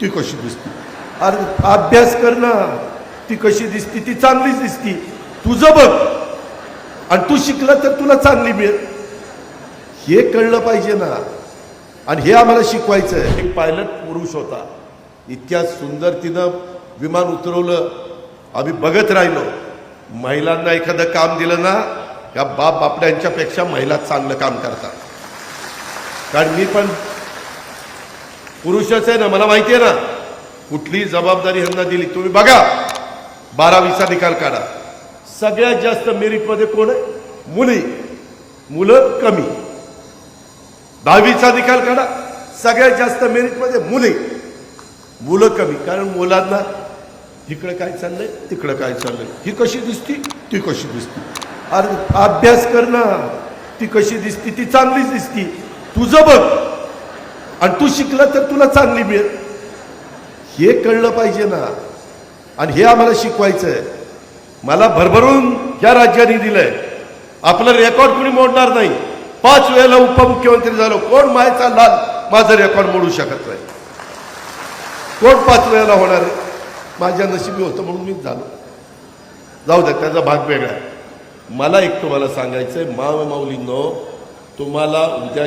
ती कशी दिसती? अरे अभ्यास कर ना. ती कशी दिसती? ती चांगलीच दिसती. तुझं बघ. आणि तू शिकला तर तुला चांगली मिळेल. हे कळलं पाहिजे ना. आणि हे आम्हाला शिकवायचं आहे एक पायलट पुरुष होता. इतक्या सुंदर तिनं विमान उतरवलं. आम्ही बघत राहिलो. महिलांना एखादं काम दिलं ना या बाप बापड्यांच्यापेक्षा महिला चांगलं काम करतात. कारण मी पण पुरुषच आहे ना मला माहिती आहे ना. कुठली जबाबदारी ह्यांना दिली तुम्ही बघा. बारावीचा निकाल काढा. सगळ्यात जास्त मेरिटमध्ये कोण आहे? मुली. मुलं कमी. दहावीचा निकाल काढा. सगळ्यात जास्त मेरिटमध्ये मुले. मुलं कमी. कारण मुलांना इकडं काय चाललंय तिकडं काय चाललंय. ही कशी दिसती? ती कशी दिसती? अरे अभ्यास कर ना. ती कशी दिसती? ती चांगलीच दिसती. तुझं बघ. आणि तू शिकला तर तुला चांगली मिळेल. हे कळलं पाहिजे ना. आणि हे आम्हाला शिकवायचं आहे मला भरभरून या राज्याने दिलंय. आपलं रेकॉर्ड कुणी मोडणार नाही. पाच वेळेला उपमुख्यमंत्री झालो. कोण मायचा लाल माझं रेकॉर्ड मोडू शकत नाही. कोण पाच वेळेला होणार आहे? माझ्या नशिबी होतं म्हणून मी झालो. जाऊ द्या त्याचा भाग वेगळा आहे. मला एक तुम्हाला सांगायचं आहे माव माऊलींनो तुम्हाला उद्या